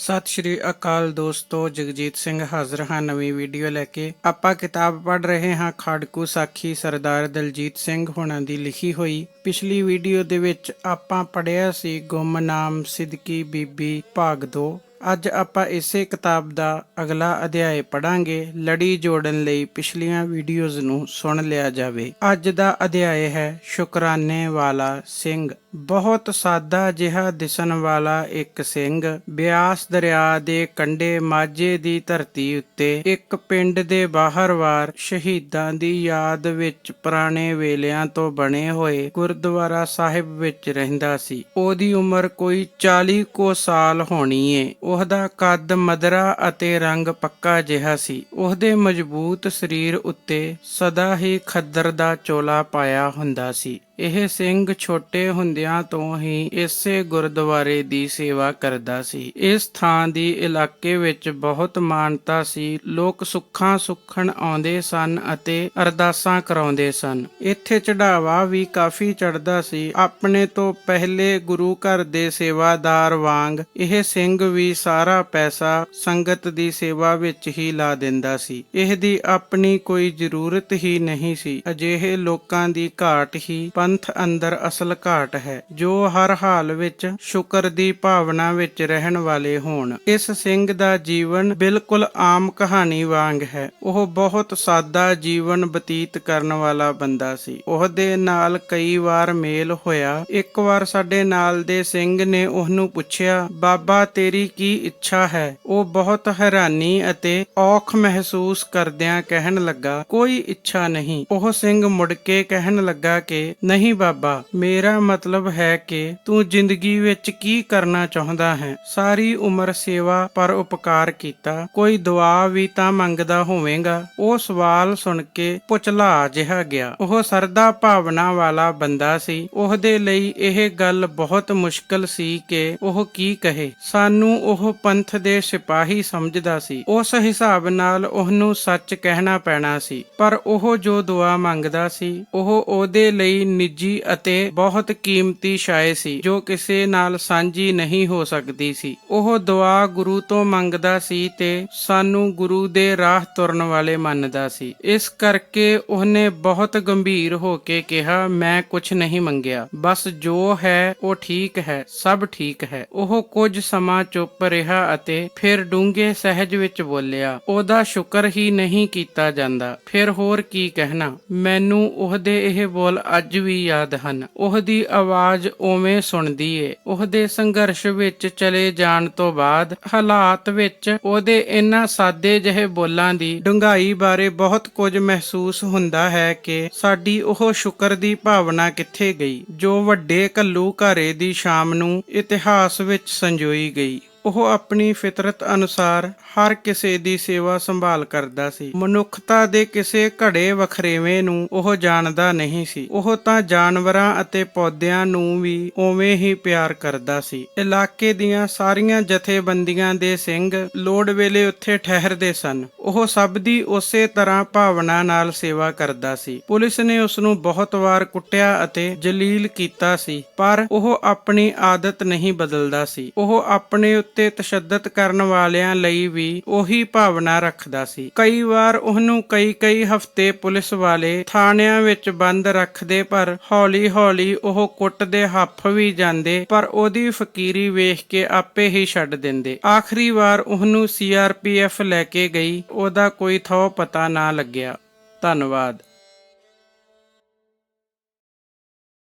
ਸਤਿ ਸ਼੍ਰੀ ਅਕਾਲ ਦੋਸਤੋ, ਜਗਜੀਤ ਸਿੰਘ ਹਾਜ਼ਰ ਹਾਂ ਨਵੀਂ ਵੀਡੀਓ ਲੈ ਕੇ। ਆਪਾਂ ਕਿਤਾਬ ਪੜ੍ਹ ਰਹੇ ਹਾਂ ਖਾੜਕੂ ਸਾਖੀ ਸਰਦਾਰ ਦਲਜੀਤ ਸਿੰਘ ਹੁਣਾਂ ਦੀ ਲਿਖੀ ਹੋਈ। ਪਿਛਲੀ ਵੀਡੀਓ ਦੇ ਵਿੱਚ ਆਪਾਂ ਪੜ੍ਹਿਆ ਸੀ ਗੁੰਮਨਾਮ ਸਿੱਦਕੀ ਬੀਬੀ ਭਾਗ 2 ਅੱਜ ਆਪਾਂ ਇਸੇ ਕਿਤਾਬ ਦਾ ਅਗਲਾ ਅਧਿਆਇ ਪੜਾਂਗੇ ਲੜੀ ਜੋੜਨ ਲਈ ਪਿਛਲੀਆਂ ਵੀਡੀਓਜ਼ ਨੂੰ ਸੁਣ ਲਿਆ ਜਾਵੇ। ਅੱਜ ਦਾ ਅਧਿਆਇ ਹੈ ਸ਼ੁਕਰਾਨੇ ਵਾਲਾ ਸਿੰਘ। ਬਹੁਤ ਸਾਦਾ ਜਿਹਾ ਦਿਸਣ ਵਾਲਾ ਇੱਕ ਸਿੰਘ। ਬਿਆਸ ਦਰਿਆ ਦੇ ਕੰਢੇ ਮਾਝੇ ਦੀ ਧਰਤੀ ਉੱਤੇ ਇੱਕ ਪਿੰਡ ਦੇ ਬਾਹਰਵਾਰ ਸ਼ਹੀਦਾਂ ਦੀ ਯਾਦ ਵਿੱਚ ਪੁਰਾਣੇ ਵੇਲਿਆਂ ਤੋਂ ਬਣੇ ਹੋਏ ਗੁਰਦੁਆਰਾ ਸਾਹਿਬ ਵਿੱਚ ਰਹਿੰਦਾ ਸੀ। ਉਹਦੀ ਉਮਰ ਕੋਈ 40 ਕੋ ਸਾਲ ਹੋਣੀ ਏ। ਉਹਦਾ ਕੱਦ ਮਦਰਾ ਅਤੇ ਰੰਗ ਪੱਕਾ ਜਿਹਾ ਸੀ। ਉਹਦੇ ਮਜ਼ਬੂਤ ਸਰੀਰ ਉੱਤੇ ਸਦਾ ਹੀ ਖੱਦਰ ਦਾ ਚੋਲਾ ਪਾਇਆ ਹੁੰਦਾ ਸੀ। ਇਹ ਸਿੰਘ ਛੋਟੇ ਹੁੰਦਿਆਂ ਤੋਂ ਹੀ ਇਸੇ ਗੁਰਦੁਆਰੇ ਦੀ ਸੇਵਾ ਕਰਦਾ ਸੀ। ਇਸ ਥਾਂ ਦੀ ਇਲਾਕੇ ਵਿੱਚ ਬਹੁਤ ਮਾਨਤਾ ਸੀ। ਲੋਕ ਸੁੱਖਾਂ ਸੁੱਖਣ ਆਉਂਦੇ ਸਨ ਅਤੇ ਅਰਦਾਸਾਂ ਕਰਾਉਂਦੇ ਸਨ। ਇੱਥੇ ਚੜਾਵਾ ਵੀ ਕਾਫੀ ਚੜਦਾ ਸੀ। ਆਪਣੇ ਤੋਂ ਪਹਿਲੇ ਗੁਰੂ ਘਰ ਦੇ ਸੇਵਾਦਾਰ ਵਾਂਗ ਇਹ ਸਿੰਘ ਵੀ ਸਾਰਾ ਪੈਸਾ ਸੰਗਤ ਦੀ ਸੇਵਾ ਵਿੱਚ ਹੀ ਲਾ ਦਿੰਦਾ ਸੀ। ਇਹ ਦੀ ਆਪਣੀ ਕੋਈ ਜ਼ਰੂਰਤ ਹੀ ਨਹੀਂ ਸੀ। ਅਜਿਹੇ ਲੋਕਾਂ ਦੀ ਘਾਟ ਹੀ ਪੰਥ ਅੰਦਰ ਅਸਲ ਘਾਟ ਹੈ, ਜੋ ਹਰ ਹਾਲ ਵਿੱਚ ਸ਼ੁਕਰ ਦੀ ਭਾਵਨਾ ਵਿੱਚ ਰਹਿਣ ਵਾਲੇ ਹੋਣ। ਇਸ ਸਿੰਘ ਦਾ ਜੀਵਨ ਬਿਲਕੁਲ ਆਮ ਕਹਾਣੀ ਵਾਂਗ ਹੈ। ਉਹ ਬਹੁਤ ਸਾਦਾ ਜੀਵਨ ਬਤੀਤ ਕਰਨ ਵਾਲਾ ਬੰਦਾ ਸੀ। ਉਹਦੇ ਨਾਲ ਕਈ ਵਾਰ ਮੇਲ ਹੋਇਆ। ਇੱਕ ਵਾਰ ਸਾਡੇ ਨਾਲ ਦੇ ਸਿੰਘ ਨੇ ਉਹਨੂੰ ਪੁੱਛਿਆ, ਬਾਬਾ, ਤੇਰੀ ਕੀ ਇੱਛਾ ਹੈ? ਉਹ ਬਹੁਤ ਹੈਰਾਨੀ ਅਤੇ ਔਖ ਮਹਿਸੂਸ ਕਰਦਿਆਂ ਕਹਿਣ ਲੱਗਾ, ਕੋਈ ਇੱਛਾ ਨਹੀਂ। ਉਹ ਸਿੰਘ ਮੁੜ ਕੇ ਕਹਿਣ ਲੱਗਾ ਕਿ, ਨਹੀਂ ਬਾਬਾ, ਮੇਰਾ ਮਤਲਬ ਹੈ ਕਿ ਤੂੰ ਜ਼ਿੰਦਗੀ ਵਿੱਚ ਕੀ ਕਰਨਾ ਚਾਹੁੰਦਾ ਹੈ? ਸਾਰੀ ਉਮਰ ਸੇਵਾ ਪਰ ਉਪਕਾਰ ਕੀਤਾ, ਕੋਈ ਦੁਆ ਵੀ ਤਾਂ ਮੰਗਦਾ ਹੋਵੇਗਾ? ਉਹ ਸਵਾਲ ਸੁਣ ਕੇ ਪੁਚਲਾ ਜਿਹਾ ਗਿਆ। ਉਹ ਸਰਦਾ ਭਾਵਨਾ ਵਾਲਾ ਬੰਦਾ ਸੀ। ਉਹਦੇ ਲਈ ਇਹ ਗੱਲ ਬਹੁਤ ਮੁਸ਼ਕਲ ਸੀ ਕਿ ਉਹ ਕੀ ਕਹੇ। ਸਾਨੂੰ ਉਹ ਪੰਥ ਦੇ ਸਿਪਾਹੀ ਸਮਝਦਾ ਸੀ। ਉਸ ਹਿਸਾਬ ਨਾਲ ਉਹਨੂੰ ਸੱਚ ਕਹਿਣਾ ਪੈਣਾ ਸੀ। ਪਰ ਉਹ ਜੋ ਦੁਆ ਮੰਗਦਾ ਸੀ, ਉਹ ਉਹਦੇ ਲਈ ਨਿੱਜੀ ਅਤੇ ਬਹੁਤ ਕੀਮਤੀ ਸ਼ਾਇ ਸੀ, ਜੋ ਕਿਸੇ ਨਾਲ ਸਾਂਝੀ ਨਹੀਂ ਹੋ ਸਕਦੀ ਸੀ। ਉਹ ਦੁਆ ਗੁਰੂ ਤੋਂ ਮੰਗਦਾ ਸੀ ਤੇ ਸਾਨੂੰ ਗੁਰੂ ਦੇ ਰਾਹ ਤੁਰਨ ਵਾਲੇ ਮੰਨਦਾ ਸੀ। ਇਸ ਕਰਕੇ ਉਹਨੇ ਬਹੁਤ ਗੰਭੀਰ ਹੋ ਕੇ ਕਿਹਾ, ਮੈਂ ਕੁਝ ਨਹੀਂ ਮੰਗਿਆ। ਬਸ ਜੋ ਹੈ, ਉਹ ਠੀਕ ਹੈ, ਸਭ ਠੀਕ ਹੈ। ਉਹ ਕੁਝ ਸਮਾਂ ਚੁੱਪ ਰਿਹਾ ਅਤੇ ਫਿਰ ਡੂੰਘੇ ਸਹਿਜ ਵਿੱਚ ਬੋਲਿਆ, ਉਹਦਾ ਸ਼ੁਕਰ ਹੀ ਨਹੀਂ ਕੀਤਾ ਜਾਂਦਾ। ਫਿਰ ਹੋਰ ਕੀ ਕਹਿਣਾ? ਮੈਨੂੰ ਉਹਦੇ ਇਹ ਬੋਲ ਅੱਜ ਵੀ ਯਾਦ ਹਨ। ਉਹਦੀ ਆਵਾਜ਼ ਓਵੇਂ ਸੁਣਦੀ ਏ। ਉਹਦੇ ਸੰਘਰਸ਼ ਵਿੱਚ ਚਲੇ ਜਾਣ ਤੋਂ ਬਾਅਦ ਹਾਲਾਤ ਵਿੱਚ ਉਹਦੇ ਇਹਨਾਂ ਸਾਦੇ ਜਿਹੇ ਬੋਲਾਂ ਦੀ ਡੂੰਘਾਈ ਬਾਰੇ ਬਹੁਤ ਕੁਝ ਮਹਿਸੂਸ ਹੁੰਦਾ ਹੈ ਕਿ ਸਾਡੀ ਉਹ ਸ਼ੁਕਰ ਦੀ ਭਾਵਨਾ ਕਿੱਥੇ ਗਈ, ਜੋ ਵੱਡੇ ਕੱਲੂ ਘਾਰੇ ਦੀ ਸ਼ਾਮ ਨੂੰ ਇਤਿਹਾਸ ਵਿੱਚ ਸੰਜੋਈ ਗਈ। ਉਹ ਆਪਣੀ ਫਿਤਰਤ ਅਨੁਸਾਰ ਹਰ ਕਿਸੇ ਦੀ ਸੇਵਾ ਸੰਭਾਲ ਕਰਦਾ ਸੀ। ਮਨੁੱਖਤਾ ਦੇ ਕਿਸੇ ਘੜੇ ਵਖਰੇਵੇਂ ਨੂੰ ਉਹ ਜਾਣਦਾ ਨਹੀਂ ਸੀ। ਉਹ ਤਾਂ ਜਾਨਵਰਾਂ ਅਤੇ ਪੌਦਿਆਂ ਨੂੰ ਵੀ ਉਵੇਂ ਹੀ ਪਿਆਰ ਕਰਦਾ ਸੀ। ਇਲਾਕੇ ਦੀਆਂ ਸਾਰੀਆਂ ਜਥੇਬੰਦੀਆਂ ਦੇ ਸਿੰਘ ਲੋੜ ਵੇਲੇ ਉੱਥੇ ਠਹਿਰਦੇ ਸਨ। ਉਹ ਸਭ ਦੀ ਉਸੇ ਤਰ੍ਹਾਂ ਭਾਵਨਾ ਨਾਲ ਸੇਵਾ ਕਰਦਾ ਸੀ। ਪੁਲਿਸ ਨੇ ਉਸ ਨੂੰ ਬਹੁਤ ਵਾਰ ਕੁੱਟਿਆ ਅਤੇ ਜਲੀਲ ਕੀਤਾ ਸੀ, ਪਰ ਉਹ ਆਪਣੀ ਆਦਤ ਨਹੀਂ ਬਦਲਦਾ ਸੀ। ਉਹ ਆਪਣੇ ਉੱਤੇ ਤਸ਼ੱਦਦ ਕਰਨ ਵਾਲਿਆਂ ਲਈ ਵੀ ਉਹੀ ਭਾਵਨਾ ਰੱਖਦਾ ਸੀ। ਕਈ ਵਾਰ ਉਹਨੂੰ ਕਈ ਕਈ ਹਫ਼ਤੇ ਪੁਲਿਸ ਵਾਲੇ ਥਾਣਿਆਂ ਵਿੱਚ ਬੰਦ ਰੱਖਦੇ, ਪਰ ਹੌਲੀ-ਹੌਲੀ ਉਹ ਕੁੱਟ ਦੇ ਹੱਫ ਵੀ ਜਾਂਦੇ, ਪਰ ਉਹਦੀ ਫਕੀਰੀ ਵੇਖ ਕੇ ਆਪੇ ਹੀ ਛੱਡ ਦਿੰਦੇ। ਆਖਰੀ ਵਾਰ ਉਹਨੂੰ ਸੀਆਰਪੀਐਫ ਲੈ ਕੇ ਗਈ, ਉਹਦਾ ਕੋਈ ਥੋ ਪਤਾ ਨਾ ਲੱਗਿਆ। ਧੰਨਵਾਦ।